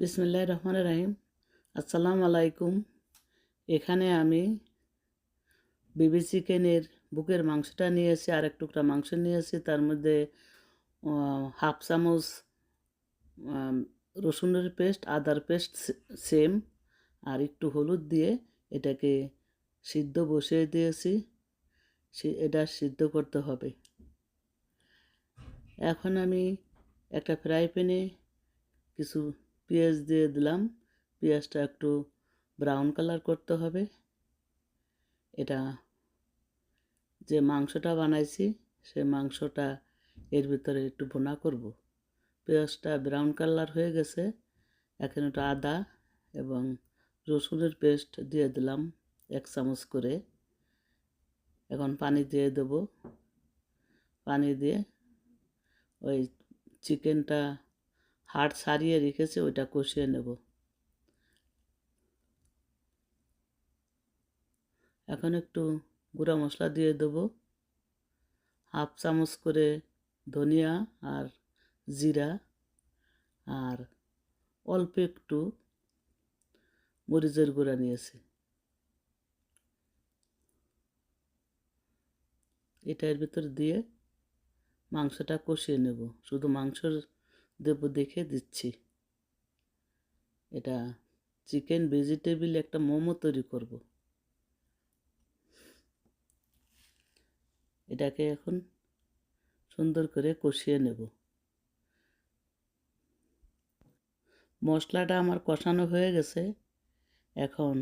বিসমিল্লাহ রহমান রাহিম। আসসালামু আলাইকুম। এখানে আমি বিবি চিকেনের বুকের মাংসটা নিয়েছি আর এক টুকরা মাংস নিয়ে নিয়েছি তার মধ্যে হাফ চামচ রসুনের পেস্ট, আদার পেস্ট সেম আর একটু হলুদ দিয়ে এটাকে সিদ্ধ বসিয়ে দিয়েছি। এটা সিদ্ধ করতে হবে। এখন আমি একটা ফ্রাই প্যানে কিছু পেঁয়াজ দিয়ে দিলাম। পেঁয়াজটা একটু ব্রাউন কালার করতে হবে। এটা যে মাংসটা বানাইছি সে মাংসটা এর ভিতরে একটু ভুনা করব। পেঁয়াজটা ব্রাউন কালার হয়ে গেছে। এখন ওটা আদা এবং রসুনের পেস্ট দিয়ে দিলাম এক চামচ করে। এখন পানি দিয়ে দেবো। পানি দিয়ে ওই চিকেনটা হাড় সারিয়ে রেখেছে, ওইটা কষিয়ে নেব। এখন একটু গুঁড়া মশলা দিয়ে দেবো। হাফ চামচ করে ধনিয়া আর জিরা আর অল্প একটু মরিচের গুঁড়া নিয়েছি। এটার ভিতর দিয়ে মাংসটা কষিয়ে নেব। শুধু মাংসর দেবো দেখে দিচ্ছি। এটা চিকেন ভেজিটেবিল একটা মোমো তৈরি করব। এটাকে এখন সুন্দর করে কষিয়ে নেব। মশলাটা আমার কষানো হয়ে গেছে। এখন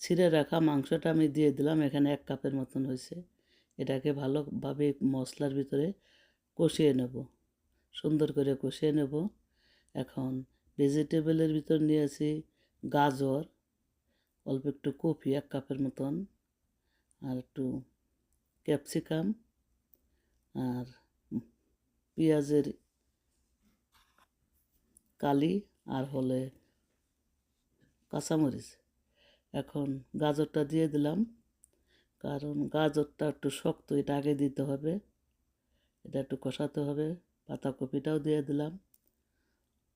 ছিঁড়ে রাখা মাংসটা আমি দিয়ে দিলাম, এখানে এক কাপের মতন হয়েছে। এটাকে ভালোভাবে মশলার ভিতরে কষিয়ে নেব। সুন্দর করে কষিয়ে নেব। এখন ভেজিটেবলের ভিতর নিয়েছি গাজর, অল্প একটু কপি, এক কাপের মতন, আর একটু ক্যাপসিকাম আর পেঁয়াজের কালি, আর হলে কাঁচামরিচ। এখন গাজরটা দিয়ে দিলাম, কারণ গাজরটা একটু শক্ত, এটা আগে দিতে হবে, এটা একটু কষাতে হবে। পাতাকপিটাও দিয়ে দিলাম।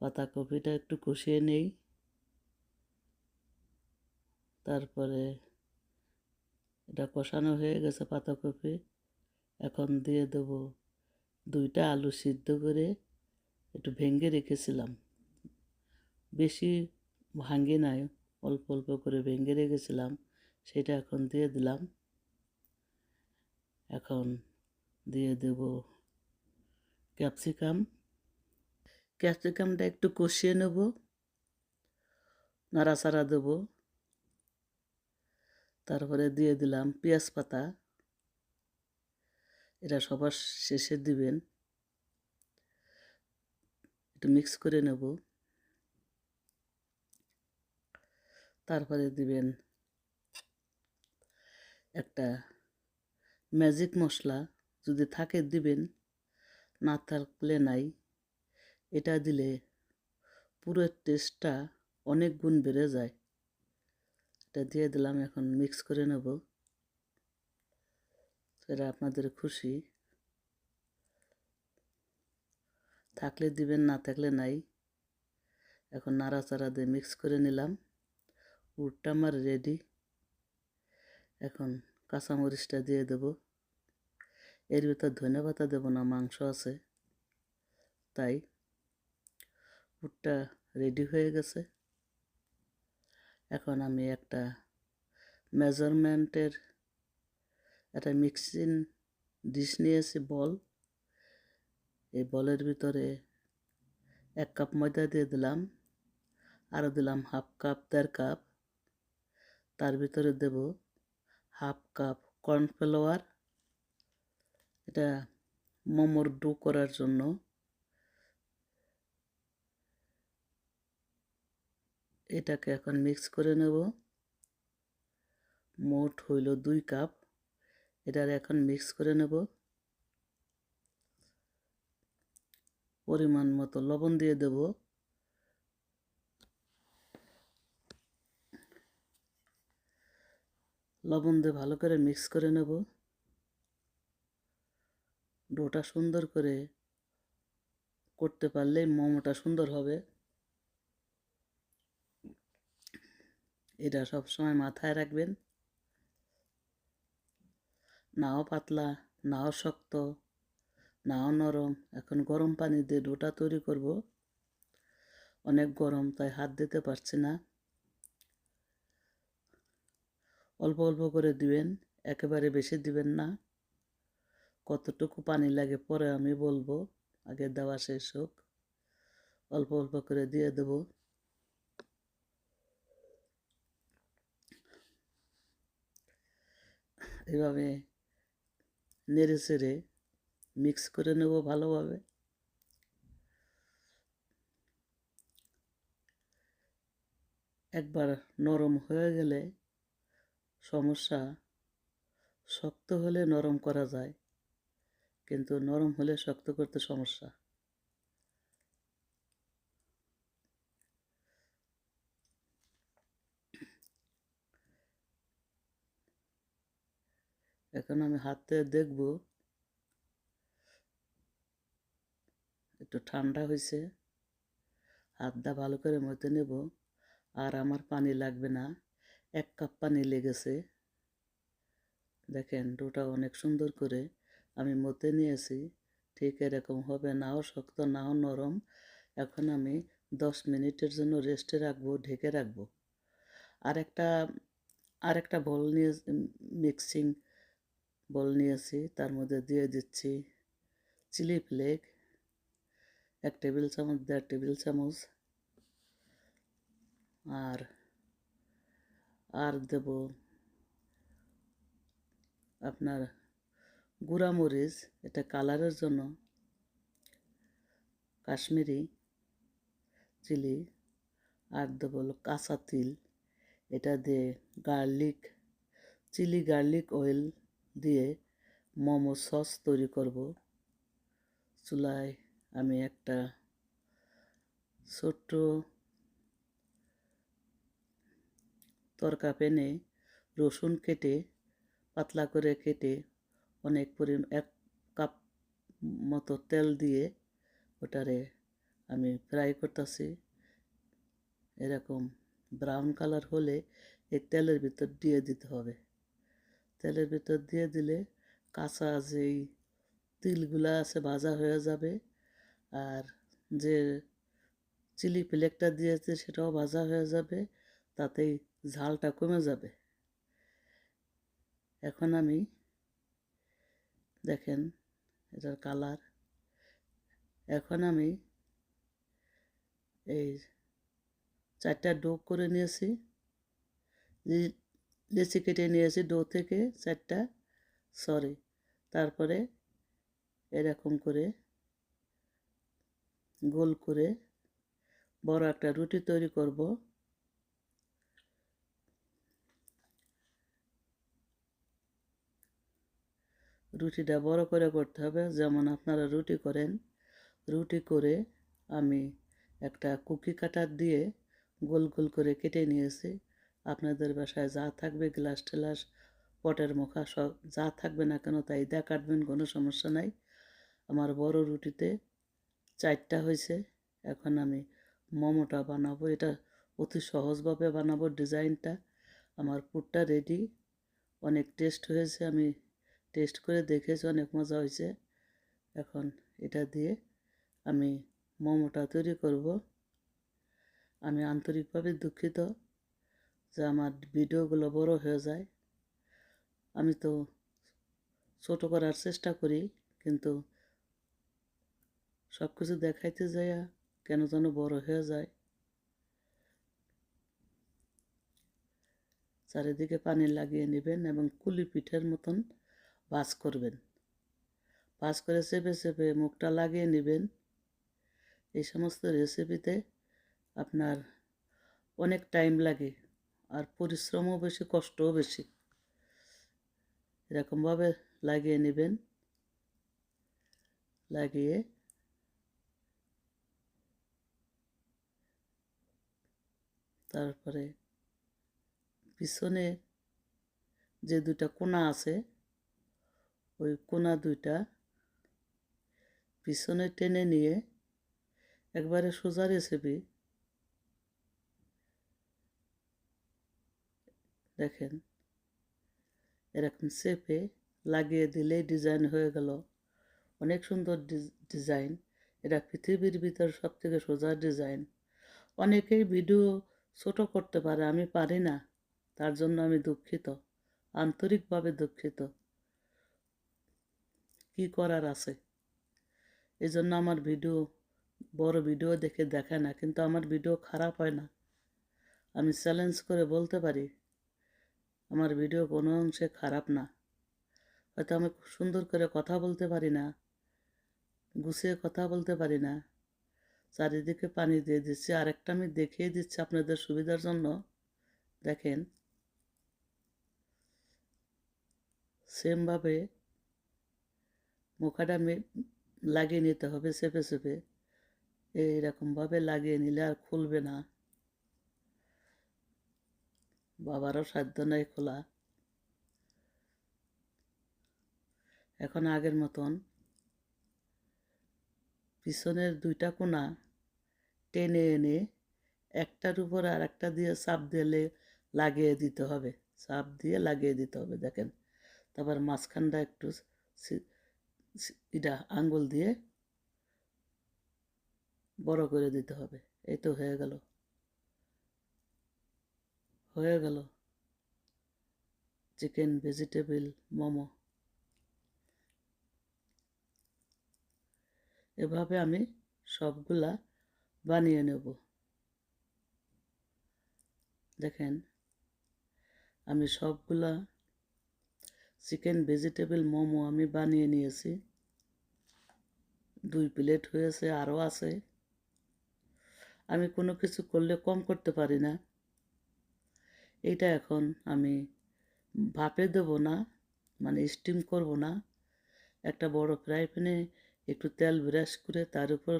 পাতাকপিটা একটু কষিয়ে নেই। তারপরে এটা কষানো হয়ে গেছে পাতাকপি এখন দিয়ে দেব দুইটা আলু সিদ্ধ করে একটু ভেঙে রেখেছিলাম। বেশি ভাঙি নাই, অল্প অল্প করে ভেঙে রেখেছিলাম, সেটা এখন দিয়ে দিলাম। এখন দিয়ে দেব ক্যাপসিকাম। ক্যাপসিকামটা একটু কষিয়ে নেব, নাড়াচাড়া দেব। তারপরে দিয়ে দিলাম পেঁয়াজ পাতা। এটা সবার শেষে দিবেন। একটু মিক্স করে নেব। তারপরে দিবেন একটা ম্যাজিক মশলা, যদি থাকে দিবেন। না থাকলে নাই। এটা দিলে পুরো টেস্টটা অনেক গুণ বেড়ে যায়। এটা দিয়ে দিলাম, এখন মিক্স করে নেব। সেটা আপনাদের খুশি। থাকলে দিবেন, না থাকলে নাই। এখন নাড়াচাড়া দিয়ে মিক্স করে নিলাম। উটটা আমার রেডি এখন কাঁচামরিচটা দিয়ে দেব। এর ভিতর ধনে পাতা দেবো না, মাংস আছে। তাই পুরটা রেডি হয়ে গেছে। এখন আমি একটা মেজারমেন্টের একটা মিক্সিং ডিশ নিয়েছি, বল। এই বলের ভিতরে এক কাপ ময়দা দিয়ে দিলাম, আরও দিলাম হাফ কাপ, দেড় কাপ। তার ভিতরে দেব হাফ কাপ কর্নফ্লাওয়ার। এটা মোমোর ডো করার জন্য। এটাকে এখন মিক্স করে নেব। মোট হইল দুই কাপ। এটার এখন মিক্স করে নেব। পরিমাণ মতো লবণ দিয়ে দেব। লবণ দিয়ে ভালো করে মিক্স করে নেব। ডোটা সুন্দর করে করতে পারলে মোমোটা সুন্দর হবে। এটা সব সময় মাথায় রাখবেন। নাও পাতলা, নাও শক্ত, নাও নরম। এখন গরম পানি দিয়ে ডোটা তৈরি করব। অনেক গরম, তাই হাত দিতে পারছি না। অল্প অল্প করে দিবেন, একেবারে বেশি দিবেন না। কতটুকু পানি লাগে পরে আমি বলব, আগে দেওয়া শেষ হোক। অল্প অল্প করে দিয়ে দেব। এভাবে নেড়ে চেড়ে মিক্স করে নেব ভালোভাবে। একবার নরম হয়ে গেলে সমস্যা শক্ত হলে নরম করা যায়। কিন্তু নরম হলে শক্ত করতে সমস্যা। এখন আমি হাতে দেখব একটু ঠান্ডা হয়েছে, হাতটা ভালো করে মতে নেব, আর আমার পানি লাগবে না, এক কাপ পানি লেগেছে। দেখেন ডোটা অনেক সুন্দর করে আমি মতে নিয়েছি, ঠিক এরকম হবে, নাও শক্ত, নাও নরম। এখন আমি দশ মিনিটের জন্য রেস্টে রাখব, ঢেকে রাখব। আর একটা আর একটা বল নিয়ে মিক্সিং বল নিয়েছি, তার মধ্যে দিয়ে দিচ্ছি চিলি ফ্লেক এক টেবিল চামচ, দেড় টেবিল চামচ। আর আর দেব আপনার মরিচ এটা কালারের জন্য, কাশ্মীরি চিলি, আর দেবো কাঁচা তিল, এটা দিয়ে গার্লিক চিলি গার্লিক অয়েল দিয়ে মোমো সস তৈরি করব। চুলায় আমি একটা ছোট্ট তরকা পেনে রসুন কেটে, পাতলা করে কেটে অনেক পরি এক কাপ মতো তেল দিয়ে ওটারে আমি ফ্রাই করতেছি। এরকম ব্রাউন কালার হলে এই তেলের ভিতর দিয়ে দিতে হবে। তেলের ভিতর দিয়ে দিলে কাঁচা যেই তিলগুলা আছে ভাজা হয়ে যাবে আর যে চিলি ফ্লেকটা দিয়েছে সেটাও ভাজা হয়ে যাবে, তাতেই ঝালটা কমে যাবে। এখন আমি দেখেন, এটার কালার এখন আমি এই চারটা ডো করে নিয়েছি। লেচি কেটে নিয়েছি ডো থেকে চারটা সরি তারপরে এরকম করে গোল করে বড় একটা রুটি তৈরি করব। রুটিটা বড় করে করতে হবে। যেমন আপনারা রুটি করেন, রুটি করে আমি একটা কুকি কাটার দিয়ে গোল গোল করে কেটে নিয়েছি। আপনাদের বাসায় যা থাকবে গ্লাস টেলাস, পটের মুখা, সব যা থাকবে না কেন তাই দা কাটবেন, কোনো সমস্যা নাই। আমার বড় রুটিতে চারটা হয়েছে। এখন আমি মোমোটা বানাবো। এটা অতি সহজভাবে বানাবো ডিজাইনটা। আমার পুরটা রেডি অনেক টেস্ট হয়েছে। আমি টেস্ট করে দেখেছি, অনেক মজা হয়েছে। এখন এটা দিয়ে আমি মোমোটা তৈরি করব। আমি আন্তরিকভাবে দুঃখিত যে আমার ভিডিওগুলো বড় হয়ে যায়। আমি তো ছোট করার চেষ্টা করি, কিন্তু সব কিছু দেখাইতে যাইয়া কেন যেন বড় হয়ে যায়। চারিদিকে পানি লাগিয়ে নেবেন এবং কুলি পিঠের মতন ভাজ করবেন। পাস করে চেপে চেপে মুখটা লাগিয়ে নেবেন। এই সমস্ত রেসিপিতে আপনার অনেক টাইম লাগে আর পরিশ্রমও বেশি, কষ্টও বেশি। এরকমভাবে লাগিয়ে নেবেন। লাগিয়ে তারপরে পিছনে যে দুটা কোনা আছে ওই কোনা দুইটা, পিছনে টেনে নিয়ে একবারে সোজা রেসিপি দেখেন, এরকম শেপে লাগিয়ে দিলেই ডিজাইন হয়ে গেল। অনেক সুন্দর ডিজাইন এটা পৃথিবীর ভিতর সব থেকে সোজা ডিজাইন অনেকেই ভিডিও ছোট করতে পারে, আমি পারি না, তার জন্য আমি দুঃখিত, আন্তরিকভাবে দুঃখিত। কি করার আছে? এই জন্য আমার ভিডিও, বড় ভিডিও দেখে দেখে না, কিন্তু আমার ভিডিও খারাপ হয় না। আমি চ্যালেঞ্জ করে বলতে পারি, আমার ভিডিও কোনো অংশে খারাপ না। হয়তো আমি খুব সুন্দর করে কথা বলতে পারি না, গুছিয়ে কথা বলতে পারি না, চারিদিকে পানি দিয়ে দিচ্ছি, আরেকটা আমি দেখিয়ে দিচ্ছি আপনাদের সুবিধার জন্য। দেখেন সেমভাবে মুখাটা লাগিয়ে নিতে হবে চেপে চেপে। এইরকমভাবে লাগিয়ে নিলে আর খুলবে না। বাবারও সাধ্য নাই খোলা। এখন আগের মতন। পিছনের দুইটা কোনা টেনে এনে একটার উপর আর একটা দিয়ে চাপ দিলে লাগিয়ে দিতে হবে। চাপ দিয়ে লাগিয়ে দিতে হবে, দেখেন। তারপর মাঝখানটা একটু এটা আঙ্গুল দিয়ে বড় করে দিতে হবে। এই তো হয়ে গেল। হয়ে গেল। Chicken, vegetable, momo. এভাবে আমি সবগুলা বানিয়ে নেব। দেখেন, আমি সবগুলা চিকেন ভেজিটেবল মোমো আমি বানিয়ে নিয়েছি। দুই প্লেট হয়েছে, আরও আছে। আমি কোনো কিছু করলে কম করতে পারি না। এইটা এখন আমি ভাপে দেব না মানে স্টিম করব না। একটা বড় ফ্রাই প্যানে একটু তেল ব্রাশ করে তার উপর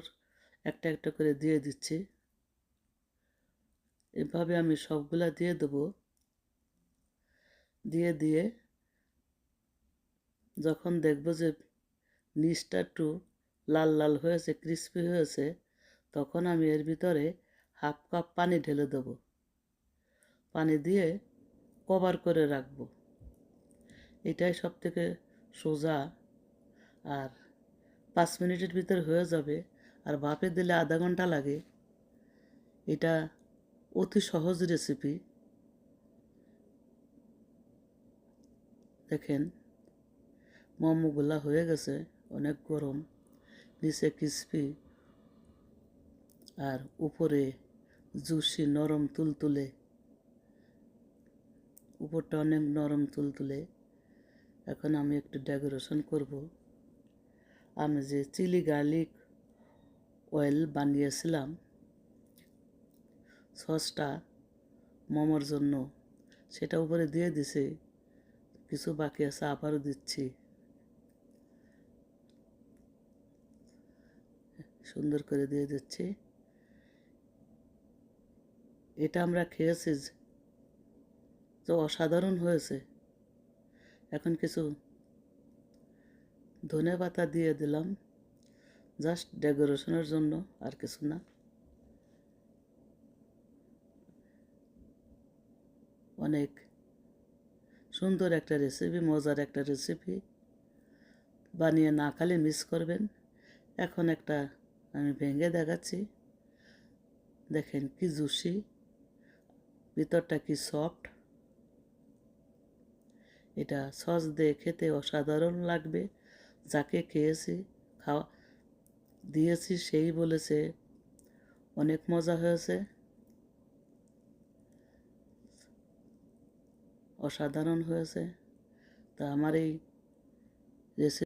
একটা একটা করে দিয়ে দিচ্ছি। এভাবে আমি সবগুলা দিয়ে দেবো। দিয়ে দিয়ে যখন দেখব যে নিচটা একটু লাল লাল হয়েছে ক্রিস্পি হয়েছে, তখন আমি এর ভিতরে হাফ কাপ পানি ঢেলে দেবো। পানি দিয়ে কভার করে রাখব। এটাই সব থেকে সোজা আর পাঁচ মিনিটের ভিতর হয়ে যাবে। আর ভাপে দিলে আধা ঘণ্টা লাগে। এটা অতি সহজ রেসিপি দেখেন মোমোগুলা হয়ে গেছে, অনেক গরম, নিচে ক্রিসপি আর উপরে জুসি নরম তুলতুলে। উপরটা অনেক নরম তুলতুলে। এখন আমি একটু ডেকোরেশন করব। আমি যে চিলি গার্লিক অয়েল বানিয়েছিলাম, সসটা মোমোর জন্য, সেটা উপরে দিয়ে দিছে, কিছু বাকি আছে আবারও দিচ্ছি। সুন্দর করে দিয়ে দিচ্ছি। এটা আমরা খেয়েছি তো অসাধারণ হয়েছে। এখন কিছু ধনে পাতা দিয়ে দিলাম। জাস্ট ডেকোরেশনের জন্য, আর কিছু না। অনেক সুন্দর একটা রেসিপি মজার একটা রেসিপি বানিয়ে না খালি মিস করবেন। এখন একটা আমি ভেঙে দেখাচ্ছি। দেখেন কি জুসি। ভিতরটা কি সফট এটা সস দিয়ে খেতে অসাধারণ লাগবে। যাকে খেয়েছি, খাওয়া, দিয়েছি সেই বলেছে, অনেক মজা হয়েছে। অসাধারণ হয়েছে। তা আমার এই রেসিপি